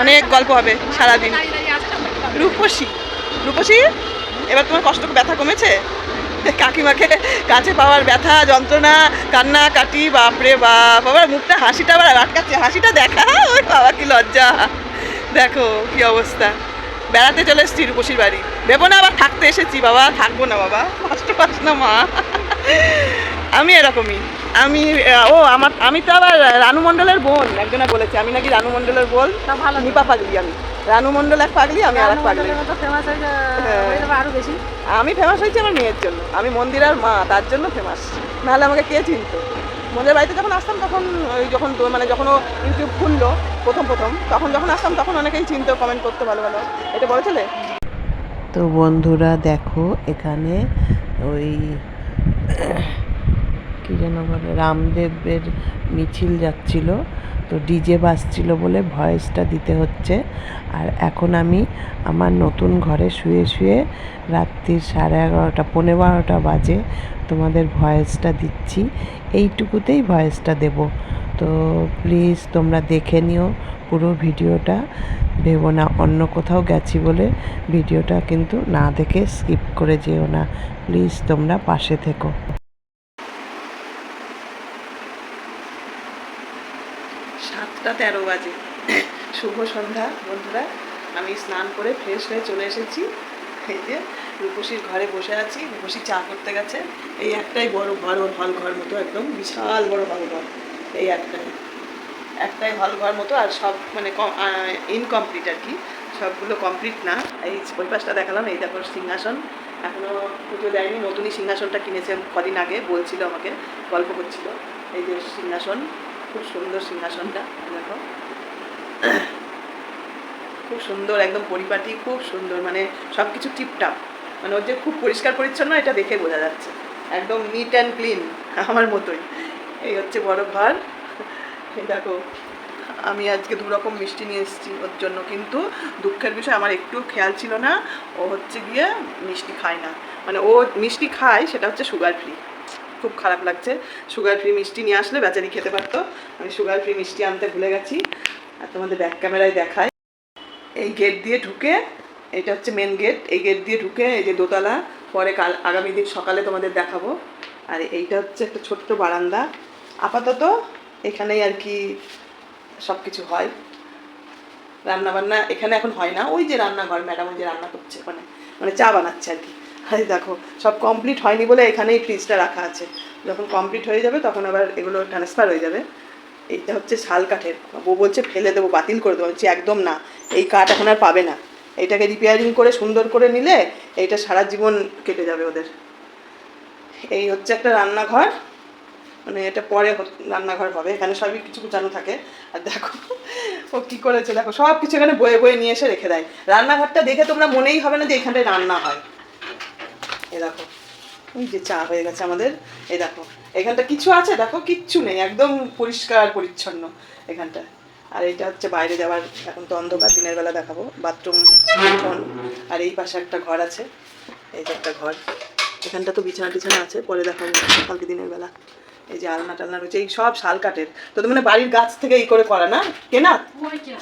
অনেক গল্প হবে সারাদিন। রূপসী। রূপসী, এবার তোমার কষ্ট ব্যথা কমেছে? কাকিমাকে কাছে পাওয়ার ব্যথা, যন্ত্রণা, কান্না, কাটি বাপরে বাপ। আবার মুখটা হাসিটা আবার আটকাচ্ছে। হাসিটা দেখা, ওই বাবা কি লজ্জা। দেখো কি অবস্থা। বেড়াতে চলে এসেছি রূপসীর বাড়ি। ভেবো না, আবার থাকতে এসেছি বাবা। থাকব না বাবা। কষ্ট পাস না মা। আমি এরকমই। আমি ও আমার আমি তো আবার রানু মণ্ডলের বোন। একজনে বলেছে আমি নাকি রানু মণ্ডলের বোন তা ভালো। নিপা পাগলি আমি। রানু মণ্ডল এক পাগলি আমি আর এক পাগলি। ফেমাস হ্যাঁ। আমি ফেমাস হয়েছি আমার মেয়ের জন্য। আমি মন্দিরার মা তার জন্য ফেমাস নাহলে আমাকে কে চিনতো? মন্দিরের বাড়িতে যখন আসতাম তখন ওই যখন তো- মানে যখন ও ইউটিউব খুললো প্রথম প্রথম তখন যখন আসতাম তখন অনেকেই চিনতো কমেন্ট করতো ভালো ভালো। এটা বলেছিলে তো বন্ধুরা দেখো এখানে ওই কী যেন বলে রামদেবের মিছিল যাচ্ছিল। তো ডিজে বাজছিল বলে ভয়েসটা দিতে হচ্ছে। আর এখন আমি আমার নতুন ঘরে শুয়ে শুয়ে রাত্রির সাড়ে এগারোটা পনেরো বারোটা বাজে তোমাদের ভয়েসটা দিচ্ছি। এইটুকুতেই ভয়েসটা দেব। তো প্লিজ তোমরা দেখে নিও পুরো ভিডিওটা। ভেবো না, অন্য কোথাও গেছি বলে ভিডিওটা কিন্তু না দেখে স্কিপ করে যেও না। প্লিজ তোমরা পাশে থেকো। সাতটা তেরো বাজে। শুভ সন্ধ্যা, বন্ধুরা। আমি স্নান করে ফ্রেশ হয়ে চলে এসেছি। এই যে রূপসীর ঘরে বসে আছি। রূপসী চা করতে গেছে। এই একটাই বড় ঘর, ওর হল ঘর মতো একদম বিশাল বড় হল ঘর। এই একটাই। একটাই হল ঘর মতো আর সব মানে ইনকমপ্লিট আর কি। সবগুলো কমপ্লিট না। এই ওই পাশটা দেখালাম। এই দেখো সিংহাসন। এখনও পুজো দেয়নি। নতুনই সিংহাসনটা কিনেছে কদিন আগে, বলছিল আমাকে, গল্প করছিল। এই যে সিংহাসন। খুব সুন্দর সিংহাসনটা দেখো। খুব সুন্দর, একদম পরিপাটি, খুব সুন্দর মানে সব কিছু টিপটাপ। মানে ওর যে খুব পরিষ্কার পরিচ্ছন্ন, এটা দেখে বোঝা যাচ্ছে। একদম নিট অ্যান্ড ক্লিন আমার মতোই। এই হচ্ছে বড় ঘর। দেখো, আমি আজকে দু রকম মিষ্টি নিয়ে এসেছি ওর জন্য, কিন্তু দুঃখের বিষয়, আমার একটু খেয়াল ছিল না। ও হচ্ছে গিয়ে মিষ্টি খায় না। মানে ও মিষ্টি খায়, সেটা হচ্ছে সুগার ফ্রি খুব খারাপ লাগছে। সুগার ফ্রি মিষ্টি নিয়ে আসলে বেচারি খেতে পারতো। আমি সুগার ফ্রি মিষ্টি আনতে ভুলে গেছি। আর তোমাদের ব্যাক ক্যামেরায় দেখাই। এই গেট দিয়ে ঢুকে, এটা হচ্ছে মেন গেট এই গেট দিয়ে ঢুকে এই যে দোতলা, পরে কাল, আগামী দিন সকালে তোমাদের দেখাবো। আর এইটা হচ্ছে একটা ছোট্ট বারান্দা। আপাতত এখানেই আর কি সব কিছু হয়। রান্না বান্না এখানে এখন হয় না। ওই যে রান্নাঘর ম্যাডাম ওই যে রান্না করছে ওখানে। মানে চা বানাচ্ছে আর কি। আরে দেখো, সব কমপ্লিট হয়নি বলে এখানেই ফ্রিজটা রাখা আছে। যখন কমপ্লিট হয়ে যাবে, তখন আবার এগুলো ট্রান্সফার হয়ে যাবে। এইটা হচ্ছে শাল কাঠের। বউ বলছে, ফেলে দেবো, বাতিল করে দেবো। বলছি, একদম না। এই কাঠ এখন আর পাবে না। এইটাকে রিপেয়ারিং করে, সুন্দর করে নিলে এইটা সারা জীবন কেটে যাবে ওদের। এই হচ্ছে একটা রান্নাঘর। মানে এটা পরে রান্নাঘর হবে। এখানে সবই কিছু গুছানো থাকে। আর দেখো, ও কী করেছে? দেখো সব কিছু এখানে বয়ে বয়ে নিয়ে এসে রেখে দেয়। রান্নাঘরটা দেখে তোমরা মনেই হবে না যে এখানটায় রান্না হয়। এ দেখো। ওই যে চা হয়ে গেছে আমাদের। এই দেখো। এখানটা কিছু আছে দেখো কিচ্ছু নেই। একদম পরিষ্কার পরিচ্ছন্ন এখানটা। আর এইটা হচ্ছে বাইরে যাওয়ার এখন তো অন্ধকার দিনের বেলা দেখাবো। বাথরুম আর এই পাশে একটা ঘর আছে। এই যে একটা ঘর। এখানটা তো বিছানা টিছানা আছে পরে দেখাবো কালকে দিনের বেলা। এই যে আলনা টালনা রয়েছে এই সব শাল কাঠের। তো তো মানে বাড়ির গাছ থেকে এই করে করা না? কেনা।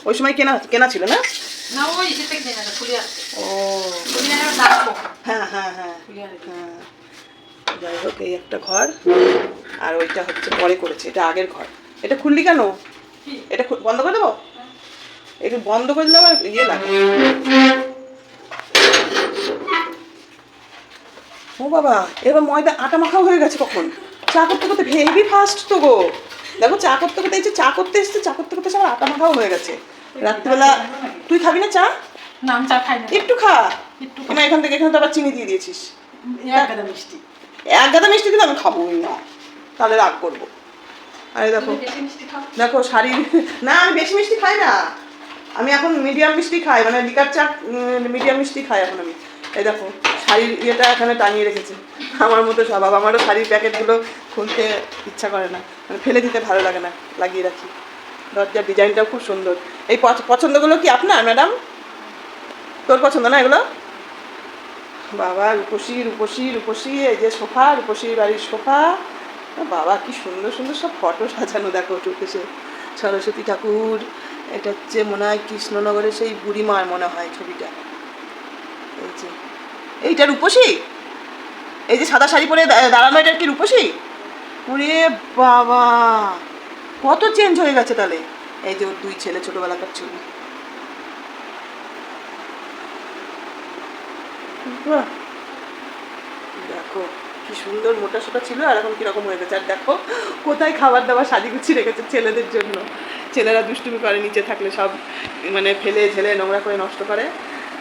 ওই সময় কেনা কেনা ছিল না? না ওই সে থেকে দেয় না খুলে আসছে ও আনার ডাকবো হ্যাঁ হ্যাঁ হ্যাঁ হ্যাঁ যাই হোক এই একটা ঘর আর ওইটা হচ্ছে পরে করেছে এটা আগের ঘর। এটা খুললি কেন? এটা বন্ধ করে দেবো? একটু বন্ধ করে দিলে আবার ইয়ে লাগে। ও বাবা এবার ময়দা আটা মাখাও হয়ে গেছে কখন? চা করতে করতে হেভি ফাস্ট তো গো। দেখো চা করতে করতে এই যে চা করতে এসছে চা করতে করতে সব আটা মাখাও হয়ে গেছে। রাত্রিবেলা তুই খাবি না চা? না আমি চা খাই না। একটু খা। একটু না এখান থেকে এখানে তো আবার চিনি দিয়ে দিয়েছিস। এক গাদা মিষ্টি। এক গাদা মিষ্টি দিলে আমি খাবোই না। তাহলে রাগ করব। আরে দেখো। মিষ্টি দেখো শাড়ি না আমি বেশি মিষ্টি খাই না। আমি এখন মিডিয়াম মিষ্টি খাই। মানে লিকার চা মিডিয়াম মিষ্টি খাই এখন আমি। এই দেখো শাড়ির ইয়েটা এখানে টানিয়ে রেখেছে। আমার মতো স্বভাব আমারও শাড়ির প্যাকেটগুলো খুলতে ইচ্ছা করে না। মানে ফেলে দিতে ভালো লাগে না। লাগিয়ে রাখি। দরজার ডিজাইনটাও খুব সুন্দর। এই পছ- পছন্দগুলো কি আপনার, ম্যাডাম? তোর পছন্দ না এগুলো? বাবা, রূপসী রূপসী রূপসী, এই যে সোফা, রূপসী বাড়ির সোফা। বাবা, কি সুন্দর সুন্দর সব ফটো সাজানো, দেখো চোখেসে সরস্বতী ঠাকুর, এটা হচ্ছে মনে হয় কৃষ্ণনগরের সেই বুড়িমার মনে হয় ছবিটা। এই যে। এইটা রূপসী? এই যে সাদা শাড়ি পরে দাঁড়ানো, এটা কি রূপসী? ওরে বাবা! কত চেঞ্জ হয়ে গেছে তাহলে? এই যে ওর দুই ছেলে ছোটবেলাকার ছবি! দেখো, কি সুন্দর মোটা সোটা ছিল আর এখন কীরকম হয়ে গেছে। আর দেখো, কোথায় খাবার দাবার সাজি গুছিয়ে রেখেছে ছেলেদের জন্য। ছেলেরা দুষ্টুমি করে, নিচে থাকলে সব মানে ফেলে ঝেলে নোংরা করে নষ্ট করে।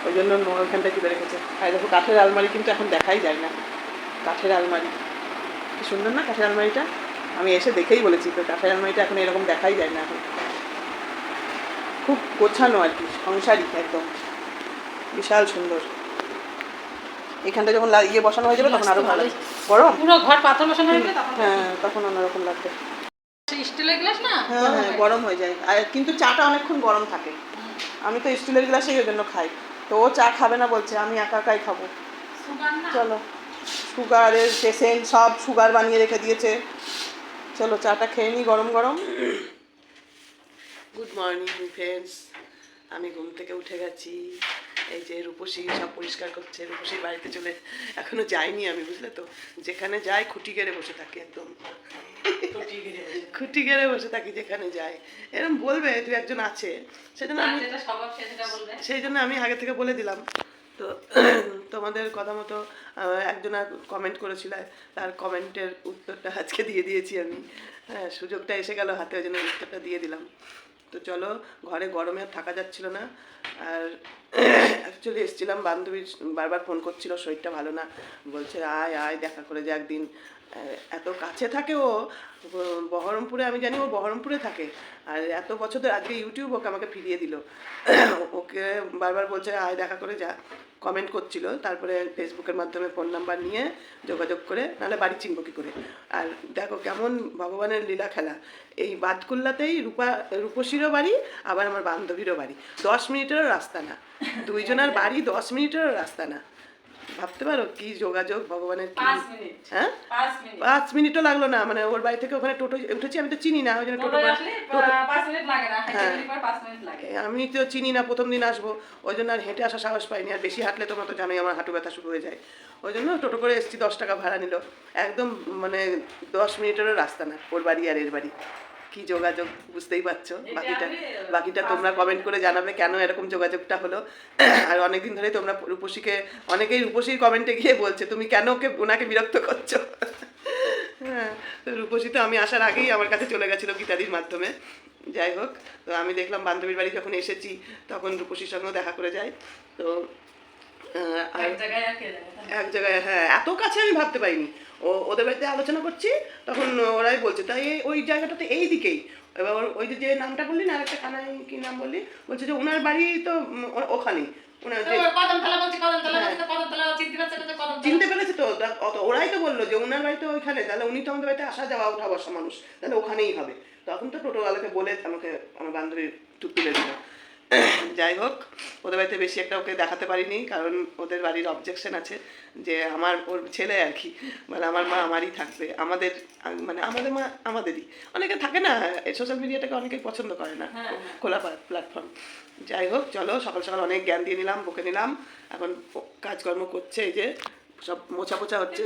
ওই জন্য ওইখানটা তুলে রেখেছে। আর দেখো, কাঠের আলমারি কিন্তু এখন দেখাই যায় না। কাঠের আলমারি। কি সুন্দর না কাঠের আলমারিটা? আমি এসে দেখেই বলেছি তো কাঠের আলমারিটা এখন এরকম দেখাই যায় না এখন। খুব গোছানো আর কি সংসারী একদম। বিশাল সুন্দর। এখানটা যখন ইয়ে বসানো হয়ে যাবে তখন আরও ভালো। গরম? পুরো ঘর পাথর বসানো হয়েছে তখন হ্যাঁ তখন অন্যরকম লাগবে। স্টিলের গ্লাস না? হ্যাঁ হ্যাঁ গরম হয়ে যায়। আর কিন্তু চাটা অনেকক্ষণ গরম থাকে। আমি তো স্টিলের গ্লাসেই ওই জন্য খাই। তো ও চা খাবে না বলছে আমি একা একাই খাব। চলো। সুগারের পেশেন্ট সব সুগার বানিয়ে রেখে দিয়েছে। চলো চাটা খেয়ে নিই গরম গরম। গুড মর্নিং ফ্রেন্ডস আমি ঘুম থেকে উঠে গেছি। এই যে রূপসী সব পরিষ্কার করছে রূপসীর বাড়িতে চলে এখনও যাইনি আমি বুঝলে তো? যেখানে যাই খুঁটি গেড়ে বসে থাকি একদম। খুঁটি গেড়ে বসে থাকি। যেখানে যাই। এরকম বলবে দু একজন আছে। সেজন্য আমি যেটা স্বভাব সে সেটা বলবে। সেই জন্য আমি আগে থেকে বলে দিলাম। তো তোমাদের কথা মতো একজনা কমেন্ট করেছিল, তার কমেন্টের উত্তরটা আজকে দিয়ে দিয়েছি আমি। হ্যাঁ সুযোগটা এসে গেল, হাতে ওই জন্য উত্তরটা দিয়ে দিলাম। তো চলো, ঘরে গরমে আর থাকা যাচ্ছিল না। আর অ্যাকচুয়ালি এসেছিলাম বান্ধবী বারবার ফোন করছিল, শরীরটা ভালো না। বলছে, আয় আয়, দেখা করে যে একদিন এত কাছে থাকে ও, বহরমপুরে, আমি জানি ও বহরমপুরে থাকে। আর এত বছর ধরে আজকে ইউটিউব ওকে আমাকে ফিরিয়ে দিল। ওকে বারবার বলছে, আয় দেখা করে যা। কমেন্ট করছিল, তারপরে ফেসবুকের মাধ্যমে ফোন নাম্বার নিয়ে যোগাযোগ করে, নাহলে বাড়ি চিনব কী করে। আর দেখো কেমন ভগবানের লীলা খেলা। এই বাতকুল্লাতেই রূপা, রূপসীরও বাড়ি, আবার আমার বান্ধবীরও বাড়ি। দশ মিনিটেরও রাস্তা না। দুইজনের বাড়ি দশ মিনিটেরও রাস্তা না। ভাবতে পারো কি যোগাযোগ ভগবানের কি হ্যাঁ? পাঁচ মিনিটও লাগল না মানে ওর বাড়ি থেকে ওখানে টোটো উঠেছি আমি তো চিনি না ওই জন্য টোটো হ্যাঁ। আমি তো চিনি না প্রথম দিন আসব ওই জন্য আর হেঁটে আসা সাহস পাইনি আর বেশি হাঁটলে তোমরা তো জানোই আমার হাঁটু ব্যথা শুরু হয়ে যায়। ওই জন্য টোটো করে এসেছি দশ টাকা ভাড়া নিল। একদম মানে দশ মিনিটেরও রাস্তা না ওর বাড়ি আর এর বাড়ি। কি যোগাযোগ বুঝতেই পারছ? বাকিটা বাকিটা তোমরা কমেন্ট করে জানাবে কেন এরকম যোগাযোগটা হলো। আর অনেকদিন ধরেই তোমরা রূপসীকে অনেকেই রূপসীর কমেন্টে গিয়ে বলছে তুমি কেন ওকে ওনাকে বিরক্ত করছ? হ্যাঁ রূপসী তো আমি আসার আগেই আমার কাছে চলে গেছিল গীতাদির মাধ্যমে। যাই হোক তো আমি দেখলাম বান্ধবীর বাড়ি যখন এসেছি তখন রূপসীর সঙ্গেও দেখা করে যাই। তো এক জায়গায় হ্যাঁ এত কাছে আমি ভাবতে পারিনি। ও ওদের বাড়িতে আলোচনা করছি তখন ওরাই বলছে তাই ওই জায়গাটাতে এই দিকেই। এবার ওই যে নামটা বললি না আরেকটা কানাই কি নাম বললি? বলছে যে ওনার বাড়ি তো ওখানেই। ওনার যে কদম তলা বলছে কদম তলা বলছে কদম তলা চিনতে পারছে তো ওরাই তো বলল যে ওনার বাড়ি তো ওইখানে তাহলে উনি তো আমাদের বাড়িতে আসা যাওয়া উঠা বসা মানুষ তাহলে ওখানেই হবে। তখন তো টোটোওয়ালাকে বলে আমাকে আমার বান্ধবী টুক তুলে দিল যাই হোক ওদের বাড়িতে বেশি একটা ওকে দেখাতে পারিনি কারণ ওদের বাড়ির অবজেকশন আছে যে আমার ওর ছেলে আর কি মানে আমার মা আমারই থাকবে আমাদের মানে আমাদের মা আমাদেরই। অনেকে থাকে না সোশ্যাল মিডিয়াটাকে অনেকেই পছন্দ করে না হ্যাঁ, খোলা প্ল্যাটফর্ম যাই হোক চলো সকাল সকাল অনেক জ্ঞান দিয়ে নিলাম বকে নিলাম এখন কাজকর্ম করছে এই যে সব মোছা পোছা হচ্ছে?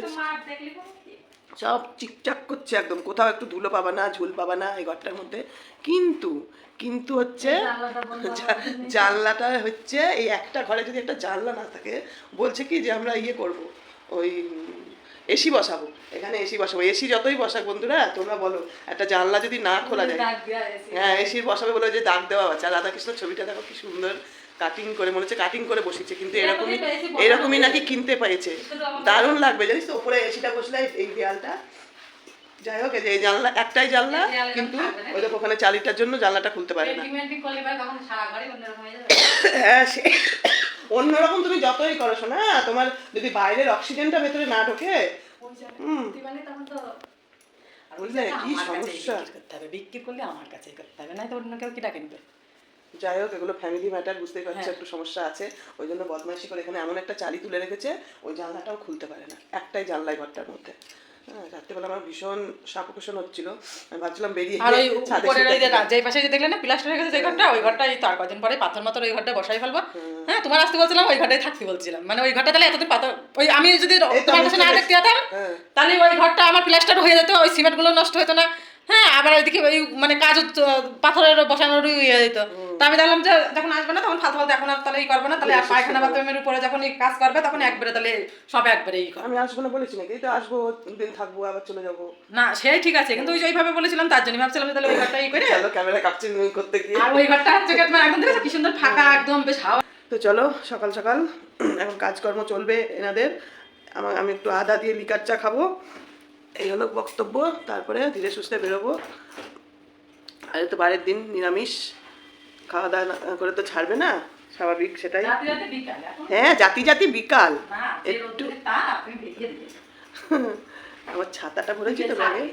সব চিকচাক করছে একদম। কোথাও একটু ধুলো পাবা না ঝুল পাবা না এই ঘরটার মধ্যে। কিন্তু কিন্তু হচ্ছে জানলাটা হচ্ছে এই একটা ঘরে যদি একটা জানলা না থাকে বলছে কি যে আমরা ইয়ে করব ওই এসি বসাবো। এখানে এসি বসাবো। এসি যতই বসাক বন্ধুরা তোমরা বলো একটা জানলা যদি না খোলা যায়। হ্যাঁ এসির বসাবে বলে যে দাগ দেওয়া আছে। আর রাধাকৃষ্ণ ছবিটা দেখো কি সুন্দর। কাটিং করে মনে হচ্ছে কাটিং করে বসেছে কিন্তু এরকমই এরকমই নাকি কিনতে পেয়েছে। দারুণ লাগবে জানিস তো উপরে এসিটা বসলে এই দেয়ালটা। যাই হোক এই জানলা একটাই জানলা কিন্তু ওই দেখো ওখানে চালিটার জন্য জানলাটা খুলতে পারে না। হ্যাঁ সে অন্যরকম তুমি যতই করো শোনা তোমার যদি বাইরের অক্সিজেনটা ভেতরে না ঢোকে হুম। বুঝলে, কি সমস্যা। বিক্রি করতে হবে। বিক্রি করলে আমার কাছেই করতে হবে না তো অন্য কেউ কিটা কিনবে। যাই হোক এগুলো ফ্যামিলি ম্যাটার বুঝতেই পারছ হ্যাঁ। একটু সমস্যা আছে। ওই জন্য বদমাইশি করে এখানে এমন একটা চালি তুলে রেখেছে ওই জানলাটাও খুলতে পারে না একটাই জানলাই ঘরটার মধ্যে। হ্যাঁ রাত্রেবেলা আমার ভীষণ সাপোকেশন হচ্ছিল আমি ভাবছিলাম বেরিয়ে আর ওই উপরের ওই যে পাশে যে দেখলে না প্লাস্টার হয়ে গেছে যে ঘরটা ওই ঘরটা এই তো কদিন পরে পাথর মাথর ওই ঘরটা বসাই ফেলব। হ্যাঁ তোমার আসতে বলছিলাম ওই ঘরটাই থাকতে বলছিলাম। মানে ওই ঘরটা তাহলে এতদিন পাথর ওই আমি যদি তোমার কাছে না দেখতে যেতাম হ্যাঁ। তাহলে ওই ঘরটা আমার প্লাস্টার হয়ে যেত ওই সিমেন্টগুলো নষ্ট হতো না। হ্যাঁ আবার ওইদিকে ওই মানে কাজ পাথরের বসানোর ইয়ে যেত তা আমি দেখলাম যে যখন আসবে না তখন ফালতু ফালতু এখন আর তাহলে ই করবে না তাহলে পায়খানা বাথরুমের উপরে যখন কাজ করবে তখন একবারে তাহলে সব একবারে ই করবে। আমি আসব না বলেছি নাকি এই তো আসব দিন থাকব আবার চলে যাব। না সেই ঠিক আছে কিন্তু ওই যে ওইভাবে বলেছিলাম তার জন্য ভাবছিলাম যে তাহলে ওই ঘরটা ই করে চলো ক্যামেরা ক্যাপচার করতে গিয়ে। আর ওই ঘরটা হচ্ছে একদম দেখেছ কি সুন্দর ফাঁকা একদম বেশ হাওয়া। তো চলো সকাল সকাল এখন কাজকর্ম চলবে এনাদের। আমার আমি একটু আদা দিয়ে লিকার চা খাব। এই হলো বক্তব্য তারপরে ধীরে সুস্থে বেরোবো। আর তো বারের দিন নিরামিষ। খাওয়া দাওয়া করে তো ছাড়বে না স্বাভাবিক সেটাই। হ্যাঁ জাতি জাতি বিকাল। একটু আমার ছাতাটা ভরেছি তো ব্যাগে।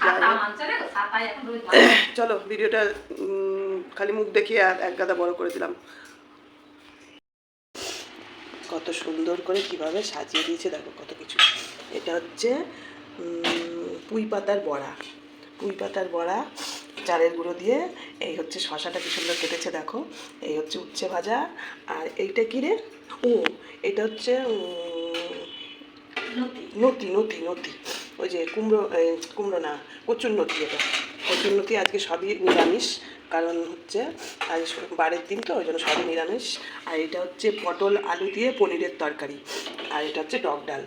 ছাতা মানছে রে, ছাতায় এখন রোদ চলো ভিডিওটা খালি মুখ দেখিয়ে আর এক গাদা বড় করে দিলাম। কত সুন্দর করে কীভাবে সাজিয়ে দিয়েছে দেখো কত কিছু। এটা হচ্ছে পুঁই পাতার বড়া। পুঁই পাতার বড়া চালের গুঁড়ো দিয়ে এই হচ্ছে শশাটা কি সুন্দর কেটেছে দেখো এই হচ্ছে উচ্ছে ভাজা আর এইটা কি রে? ও এটা হচ্ছে নতি নতি নতি ওই যে কুমড়ো কুমড়ো না কচুর নতি এটা। কচুর নতি আজকে সবই নিরামিষ কারণ হচ্ছে আজ বারের দিন তো ওই জন্য সবই নিরামিষ। আর এটা হচ্ছে পটল আলু দিয়ে পনিরের তরকারি আর এটা হচ্ছে টক ডাল।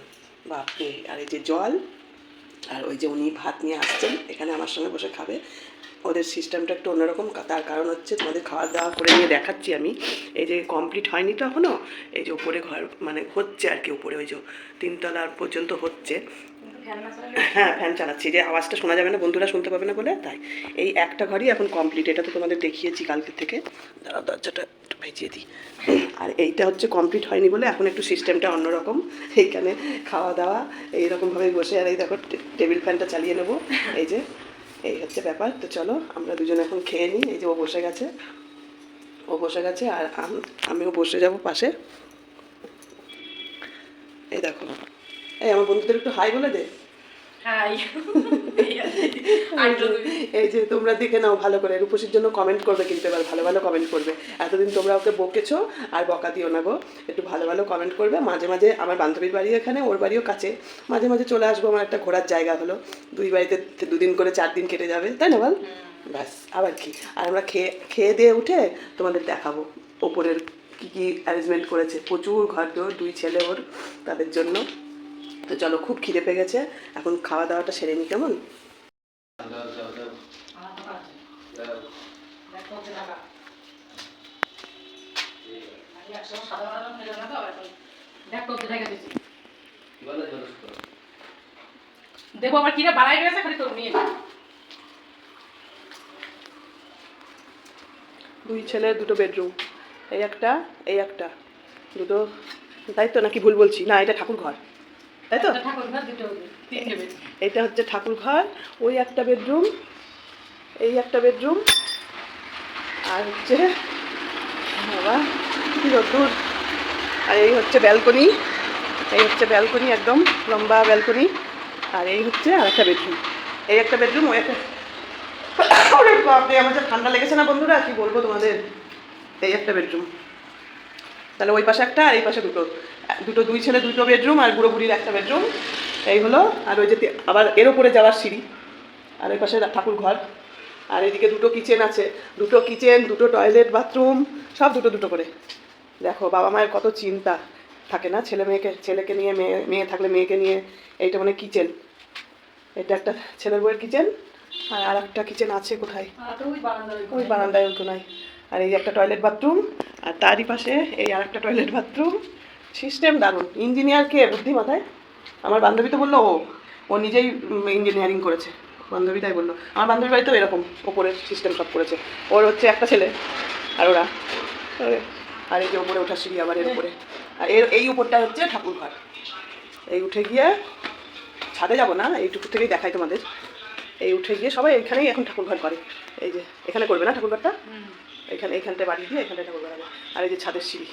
বাপরে আর এই যে জল আর ওই যে উনি ভাত নিয়ে আসছেন এখানে আমার সঙ্গে বসে খাবে। ওদের সিস্টেমটা একটু অন্যরকম। তার কারণ হচ্ছে তোমাদের খাওয়া দাওয়া করে নিয়ে দেখাচ্ছি আমি। এই যে কমপ্লিট হয়নি তো এখনও এই যে উপরে ঘর মানে হচ্ছে আর কি উপরে, ওই যে তিনতলার পর্যন্ত হচ্ছে। হ্যাঁ ফ্যান চালাচ্ছি। যে আওয়াজটা শোনা যাবে না, বন্ধুরা শুনতে পাবে না বলে, তাই। এই একটা ঘরই এখন কমপ্লিট এটা তো তোমাদের দেখিয়েছি কালকে থেকে। দাঁড়াও, দরজাটা একটু ভেজিয়ে দিই। আর এইটা হচ্ছে কমপ্লিট হয়নি বলে, এখন একটু সিস্টেমটা অন্যরকম। এইখানে খাওয়া দাওয়া এইরকমভাবে বসে। আর এই দেখো, টেবিল ফ্যানটা চালিয়ে নেব। এই যে এই হচ্ছে ব্যাপার। তো চলো, আমরা দুজন এখন খেয়ে নিই। এই যে ও বসে গেছে। ও বসে গেছে আর আমিও বসে যাব পাশে। এই দেখো। এই আমার বন্ধুদের একটু হাই বলে দে। এই যে তোমরা দেখে নাও ভালো করে। রূপসীর জন্য কমেন্ট করবে কিন্তু এবার ভালো ভালো কমেন্ট করবে। এতদিন তোমরা ওকে বকেছো আর বকা দিও না গো। একটু ভালো ভালো কমেন্ট করবে। মাঝে মাঝে আমার বান্ধবীর বাড়ি এখানে ওর বাড়িও কাছে। মাঝে মাঝে চলে আসব আমার একটা ঘোরার জায়গা হলো। দুই বাড়িতে দুদিন করে চার দিন কেটে যাবে। তাই না বল? ব্যাস আবার কি? আর আমরা খেয়ে খেয়ে দিয়ে উঠে তোমাদের দেখাবো ওপরের কী কী অ্যারেঞ্জমেন্ট করেছে। প্রচুর ঘর দুই ছেলে ওর তাদের জন্য। তো চলো খুব খিদে পেয়ে গেছে। এখন খাওয়া দাওয়াটা সেরে নি কেমন? দেখো আবার কিরা বাড়াই রয়েছে খালি তোর নিয়ে দুই ছেলের দুটো বেডরুম এই একটা এই একটা। দুটো তাই তো নাকি ভুল বলছি? না এটা ঠাকুর ঘর তাই তো? এটা হচ্ছে ঠাকুর ঘর ওই একটা বেডরুম এই একটা বেডরুম আর হচ্ছে বাবা কি রোদ্দুর। আর এই হচ্ছে ব্যালকনি এই হচ্ছে ব্যালকনি একদম লম্বা ব্যালকনি আর এই হচ্ছে আর একটা বেডরুম। এই একটা বেডরুম ওই একটা বাপরে আমার যে ঠান্ডা লেগেছে না বন্ধুরা কি বলব তোমাদের? এই একটা বেডরুম। তাহলে ওই পাশে একটা আর এই পাশে দুটো। দুটো দুই ছেলে দুটো বেডরুম আর বুড়ো বুড়ির একটা বেডরুম এই হলো আর ওই যে আবার এর ওপরে যাওয়ার সিঁড়ি আর ওই পাশে ঠাকুর ঘর। আর এদিকে দুটো কিচেন আছে। দুটো কিচেন দুটো টয়লেট বাথরুম সব দুটো দুটো করে। দেখো বাবা মায়ের কত চিন্তা থাকে না ছেলে মেয়েকে ছেলেকে নিয়ে মেয়ে মেয়ে থাকলে মেয়েকে নিয়ে। এইটা মানে কিচেন এটা একটা ছেলের বইয়ের কিচেন আর আর একটা কিচেন আছে কোথায়? ওই বারান্দায় ওই কোনায় আর এই যে একটা টয়লেট বাথরুম আর তারই পাশে এই আর একটা টয়লেট বাথরুম সিস্টেম দারুণ। ইঞ্জিনিয়ার কে বুদ্ধি মাথায়। আমার বান্ধবী তো বলল ও ও নিজেই ইঞ্জিনিয়ারিং করেছে। বান্ধবী তাই বলল। আমার বান্ধবী বাড়িতেও এরকম ওপরের সিস্টেম সব করেছে। ওর হচ্ছে একটা ছেলে আর ওরা আর এই যে ওপরে ওঠা সিঁড়ি আবার এর উপরে। আর এর এই উপরটা হচ্ছে ঠাকুর ঘর এই উঠে গিয়ে ছাদে যাব না এইটুকু থেকেই দেখাই তোমাদের। এই উঠে গিয়ে সবাই এখানেই এখন ঠাকুর ঘর করে। এই যে এখানে করবে না ঠাকুর ঘরটা এখানে এখানটায় বাড়ি দিয়ে এখানটায় ঠাকুর ঘর আর এই যে ছাদের সিঁড়ি।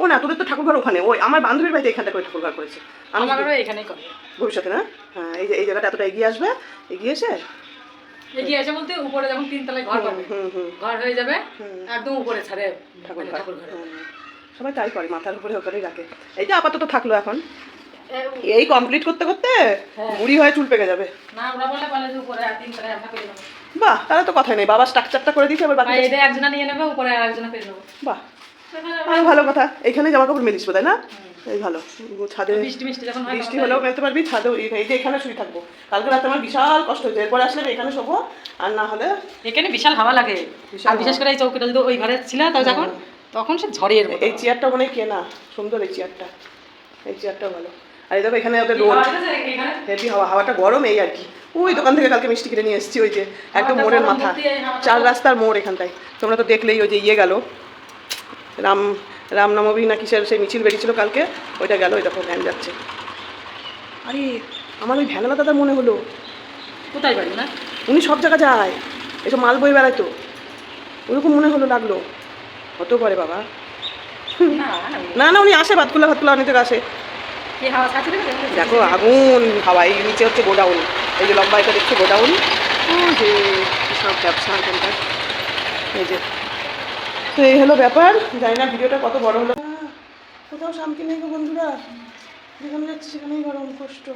ও না তোদের তো ঠাকুর ঘর ওখানে। ওই আমার বান্ধবীর বাড়িতে এখানটা করে ঠাকুর ঘর করেছে। আমি আমারও এখানেই করে। ভবিষ্যতে না? হ্যাঁ এই যে এই জায়গাটা এতটা এগিয়ে আসবে? এগিয়ে এসে? এগিয়ে আছে বলতে উপরে যখন তিনতলায় ঘর পাবে ঘর হয়ে যাবে একদম উপরে ছাড়ে ঠাকুর মানে। সবাই তাই করে মাথার উপরে ওখানেই রাখে। এইটা আপাতত থাকল এখন। এই কমপ্লিট করতে করতে হ্যাঁ। বুড়ি হয়ে চুল পেকে যাবে। বাহ তাহলে তো কথাই নেই। বাবা স্ট্রাকচারটা করে দিয়েছে এবার বাকি এটা একজনা নিয়ে নেবে উপরে আর একজনা করে নেব বাহ। আরও ভালো কথা। এখানে জামা কাপড় মেলিস বোধ না? এই ভালো। ছাদে বৃষ্টি মিষ্টি যখন বৃষ্টি হলেও মেলতে পারবি ছাদেও এই যে এখানে শুয়ে থাকব। কালকে রাতে আমার বিশাল কষ্ট হয়েছে। এরপর আসলে এখানে শোবো আর না হলে এখানে বিশাল হাওয়া লাগে। আর বিশেষ করে এই চৌকিটা যদি ওই ঘরে ছিল তাও যখন তখন সে ঝড়ের এই চেয়ারটা মনে কেনা। সুন্দর এই চেয়ারটা। এই চেয়ারটা ভালো। আর এই দেখো এখানে ওদের রোদ হেভি হাওয়া। হাওয়াটা গরম এই আর কি। ওই দোকান থেকে কালকে মিষ্টি কিনে নিয়ে এসেছি ওই যে। একদম মোড়ের মাথা। চার রাস্তার মোড় এখানটায়। তোমরা তো দেখলেই ওই যে ইয়ে গেল। রাম রামনবমী না কিসের? সেই মিছিল বেরিয়েছিল কালকে। ওইটা গেল ওই দেখো ভ্যান যাচ্ছে। আরে আমার ওই ভ্যানওয়ালা দাদা মনে হলো। কোথায় বাড়ি না উনি সব জায়গা যায়। এসব মাল বই বেড়ায় তো। ওরকম মনে হলো লাগল। কত করে বাবা? না না উনি আসে ভাতকুলা ভাতকুলা অনেক আসে। দেখো আগুন হাওয়া। এই নিচে হচ্ছে গোডাউন। এই যে লম্বা এটা দেখছে গোডাউন? সব ব্যবসা এখানকার। এই যে তো এই হলো ব্যাপার জানি না ভিডিওটা কত বড় হলো। কোথাও শান্তি নেই গো বন্ধুরা যেখানে যাচ্ছি সেখানেই গরম কষ্ট।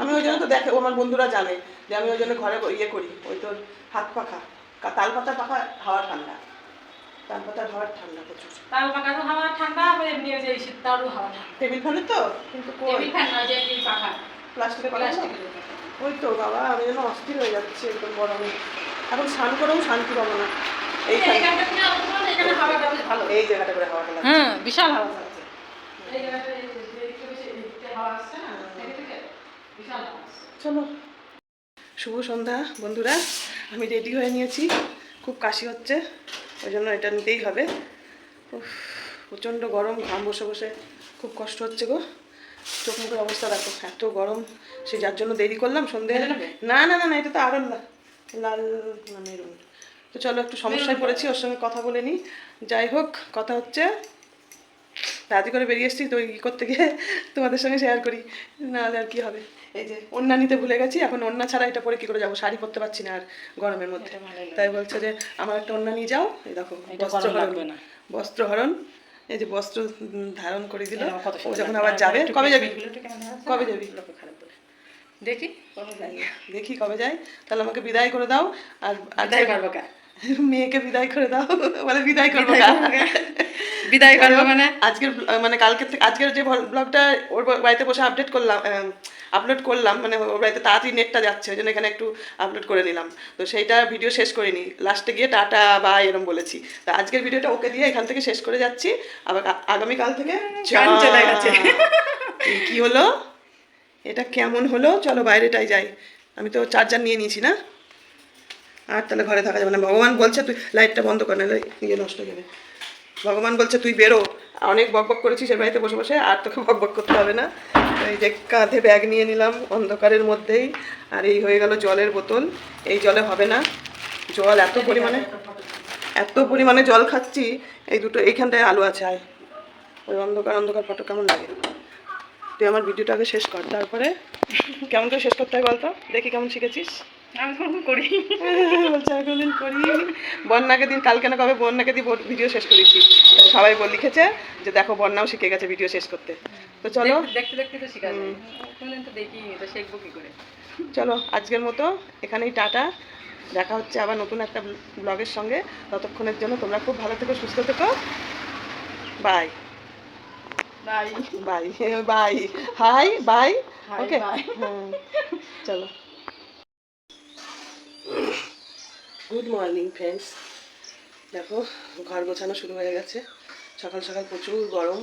আমি ওই জন্য তো দেখে আমার বন্ধুরা জানে যে আমি ওই জন্য ঘরে ইয়ে করি ওই তোর হাত পাখা তাল পাতা পাখা হাওয়া ঠান্ডা। তাল পাতার হাওয়া ঠান্ডা প্রচুর। তাল পাকানো হাওয়া ঠান্ডা এমনি ওই যে শীতটারও হাওয়া ঠান্ডা। টেবিল ফ্যানে তো? কিন্তু টেবিল ফ্যান নয় যে পাখা প্লাস্টিকের প্লাস্টিকের ওই তো বাবা আমি যেন অস্থির হয়ে যাচ্ছি একদম গরমে। এখন স্নান করেও শান্তি পাবো না। এই জায়গাটা করে হাওয়াটা লাগছে হ্যাঁ বিশাল হাওয়া এই জায়গাটা হাওয়া আসছে না চলো। শুভ সন্ধ্যা বন্ধুরা। আমি রেডি হয়ে নিয়েছি। খুব কাশি হচ্ছে ওই জন্য এটা নিতেই হবে। উফ, প্রচণ্ড গরম ঘাম বসে বসে। খুব কষ্ট হচ্ছে গো। চোখ মুখের অবস্থা দেখো এত গরম। সে যার জন্য দেরি করলাম সন্ধে? না না না না এটা তো আরও লাল না মেরুন তো চলো একটু সমস্যায় পড়েছি ওর সঙ্গে কথা বলে নিই। যাই হোক কথা হচ্ছে তাড়াতাড়ি করে বেরিয়ে এসেছি তো ই করতে গিয়ে তোমাদের সঙ্গে শেয়ার করি নাহলে আর কি হবে। এই যে ওন্না নিতে ভুলে গেছি এখন ওন্না ছাড়া এটা পরে কি করে যাব? শাড়ি পরতে পারছি না আর গরমের মধ্যে। তাই বলছে যে আমার একটা ওন্না নিয়ে যাও। এই দেখো বস্ত্রহরণ না। বস্ত্রহরণ এই যে বস্ত্র ধারণ করে দিল। ও যখন আবার যাবে কবে যাবি? কবে যাবি। দেখি কবে যাই। দেখি কবে যাই তাহলে আমাকে বিদায় করে দাও। আর আর বিদায় করব কা? মেয়েকে বিদায় করে দাও। বলে বিদায় করব বিদায় করব। মানে? আজকের মানে কালকে থেকে আজকের যে ব্লগটা ওর বাড়িতে বসে আপডেট করলাম আপলোড করলাম মানে ওর বাড়িতে তাড়াতাড়ি নেটটা যাচ্ছে ওই জন্য এখানে একটু আপলোড করে নিলাম। তো সেইটা ভিডিও শেষ করিনি। লাস্টে গিয়ে টাটা বা এরম বলেছি। তো আজকের ভিডিওটা ওকে দিয়ে এখান থেকে শেষ করে যাচ্ছি। আবার আগামীকাল থেকে চলে গেছে। কি হলো? এটা কেমন হলো? চলো বাইরেটাই যাই। আমি তো চার্জার নিয়ে নিয়েছি না? আর তাহলে ঘরে থাকা যাবে না। ভগবান বলছে তুই লাইটটা বন্ধ কর, নাহলে ইয়ে নষ্ট হয়ে যাবে। ভগবান বলছে তুই বেরো। অনেক বক বক করেছিস এর বাড়িতে বসে বসে, আর তোকে বক বক করতে হবে না। এই যে কাঁধে ব্যাগ নিয়ে নিলাম অন্ধকারের মধ্যেই, আর এই হয়ে গেল জলের বোতল। এই জলে হবে না। জল এত পরিমাণে এত পরিমাণে জল খাচ্ছি, এই দুটো, এইখানটায় আলু আছে, আয়। ওই অন্ধকার অন্ধকার ফটো কেমন লাগে? তুই আমার ভিডিওটা আগে শেষ কর, তারপরে কেমন করে শেষ করতে হয় বলতো? দেখি কেমন শিখেছিস। আমি করি। বলছে করি বন্যাকে দিন কালকে না কবে বন্যাকে দিয়ে ভিডিও শেষ করেছি। সবাই বল লিখেছে যে দেখো বন্যাও শিখে গেছে ভিডিও শেষ করতে। তো চলো। দেখ- দেখতে দেখতে তো শিখা যায়। কোনদিন তো দেখি তো শিখব কি করে? চলো আজকের মতো এখানেই টাটা। দেখা হচ্ছে আবার নতুন একটা ব্লগের সঙ্গে। ততক্ষণের জন্য তোমরা খুব ভালো থেকো সুস্থ থেকো। Bye bye bye bye hi bye okay. চলো। গুড মর্নিং ফ্রেন্ডস দেখো, ঘর গোছানো শুরু হয়ে গেছে। সকাল সকাল প্রচুর গরম।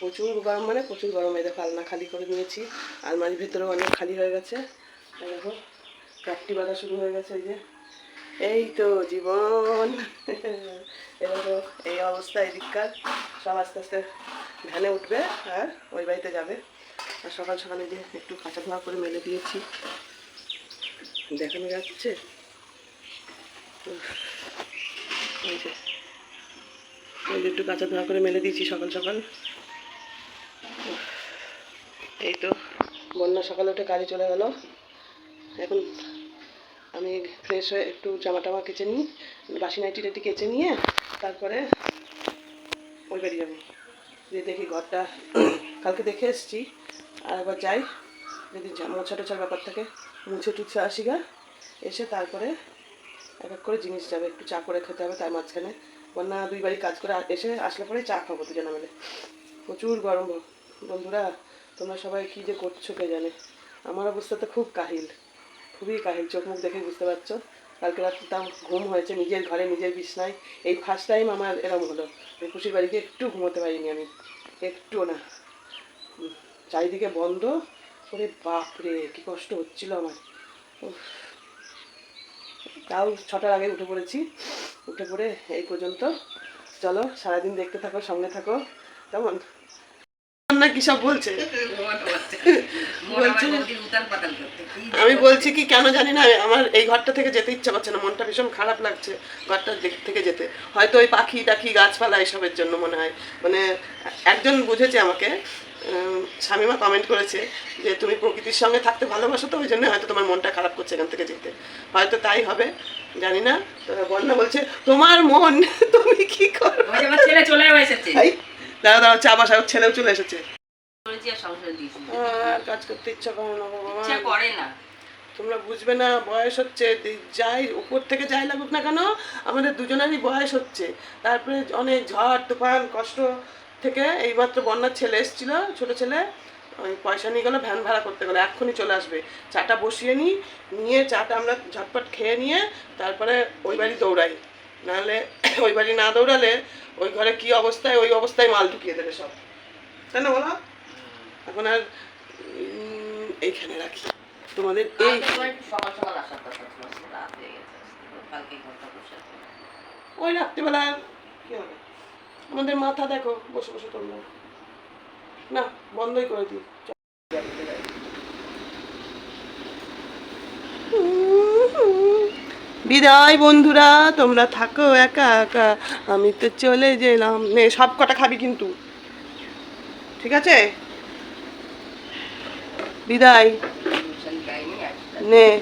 প্রচুর গরম মানে প্রচুর গরম, এই দেখো আলনা খালি করে নিয়েছি। আলমারির ভেতরেও অনেক খালি হয়ে গেছে। দেখো কাপটি বাঁধা শুরু হয়ে গেছে, এই যে। এই তো জীবন। দেখো, এই অবস্থা এদিককার সব আস্তে আস্তে ভ্যানে উঠবে, আর ওই বাড়িতে যাবে। আর সকাল সকালে যে একটু কাঁচা ধোয়া করে মেলে দিয়েছি। দেখানো যাচ্ছে? একটু কাঁচা ধোয়া করে মেলে দিয়েছি সকাল সকাল। এই তো, বন্যা সকালে উঠে কাজে চলে গেল। এখন আমি ফ্রেশ হয়ে একটু জামা টামা কেচে নিই, বাসি নাইটি টাইটি কেচে নিয়ে তারপরে ওই বাড়ি যাব। যে দেখি ঘরটা, কালকে দেখে এসেছি, আর একবার যাই, যদি মোছা টোছার ব্যাপার থাকে। মুছে টুছে আসি গা। এসে তারপরে এক এক করে জিনিস যাবে, একটু চা করে খেতে হবে তার মাঝখানে। বন্যা দুই বাড়ি কাজ করে এসে আসলে পরে চা খাব দুজনে মিলে। প্রচুর গরম বন্ধুরা, তোমরা সবাই কী যে করছ কে জানে? আমার অবস্থা তো খুব কাহিল, খুবই কাহিল। চোখ মুখ দেখে বুঝতে পারছ। কালকে রাত্রে তাও ঘুম হয়েছে, নিজের ঘরে নিজের বিছনায়। এই ফার্স্ট টাইম আমার এরকম হলো। খুশির বাড়িতে একটু ঘুমোতে পারিনি আমি। একটুও না। চারিদিকে বন্ধ। ওরে বাপরে, কি কষ্ট হচ্ছিল আমার। তাও ছটার আগে উঠে পড়েছি। উঠে পড়ে এই পর্যন্ত। চলো, সারাদিন দেখতে থাকো, সঙ্গে থাকো। কেমন? আমি বলছি কি, কেন জানি না, আমার এই ঘরটা থেকে যেতে ইচ্ছা করছে না। মনটা ভীষণ খারাপ লাগছে ঘরটা থেকে যেতে। হয়তো ওই পাখি টাখি গাছপালা এসবের জন্য মনে হয়। মানে একজন বুঝেছে আমাকে শামিমা কমেন্ট করেছে যে তুমি প্রকৃতির সঙ্গে থাকতে ভালোবাসো তো ওই জন্য হয়তো তোমার মনটা খারাপ করছে এখান থেকে যেতে। হয়তো তাই হবে জানি না। বন্যা বলছে তোমার মন তুমি কি করো? ওই ছেলে চলে এসেছে। দাঁড়া দাঁড়া চা বাসা ছেলেও চলে এসেছে। আর কাজ করতে ইচ্ছা করে না বাবা করে না। তোমরা বুঝবে না বয়স হচ্ছে যাই উপর থেকে যাই লাগুক না কেন আমাদের দুজনেরই বয়স হচ্ছে। তারপরে অনেক ঝড় তুফান কষ্ট থেকে এইমাত্র বন্যার ছেলে এসেছিল ছোট ছেলে ওই পয়সা নিয়ে গেলো ভ্যান ভাড়া করতে গেলো এক্ষুনি চলে আসবে। চাটা বসিয়ে নিই নিয়ে চাটা আমরা ঝটপট খেয়ে নিয়ে তারপরে ওই বাড়ি দৌড়াই। নাহলে ওই বাড়ি না দৌড়ালে ওই ঘরে কি অবস্থায় ওই অবস্থায় মাল ঢুকিয়ে দেবে সব। তাই না বলো? এখন আর এইখানে রাখি। তোমাদের এই। ওই রাত্রিবেলা কি হবে? আমাদের মাথা দেখো, বসে বসে তোমরা। না, বন্ধই করে দিই। বিদায় বন্ধুরা, তোমরা থাকো একা একা। আমি তো চলে গেলাম। নে, সব কটা খাবি কিন্তু। ঠিক আছে? বিদায়। নে।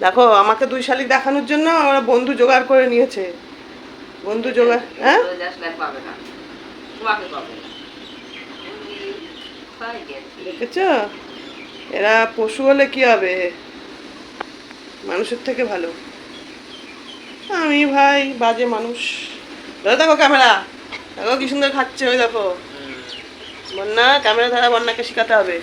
দেখো, আমাকে দুই শালিক দেখানোর জন্য ওরা বন্ধু জোগাড় করে নিয়েছে। বন্ধু জোগাড় হ্যাঁ? দেখেছ? এরা পশু হলে কি হবে? মানুষের থেকে ভালো। আমি ভাই বাজে মানুষ। ধরে দেখো ক্যামেরা। দেখো কি সুন্দর খাচ্ছে ওই দেখো। বন্যা ক্যামেরা ধরা বন্যাকে শেখাতে হবে।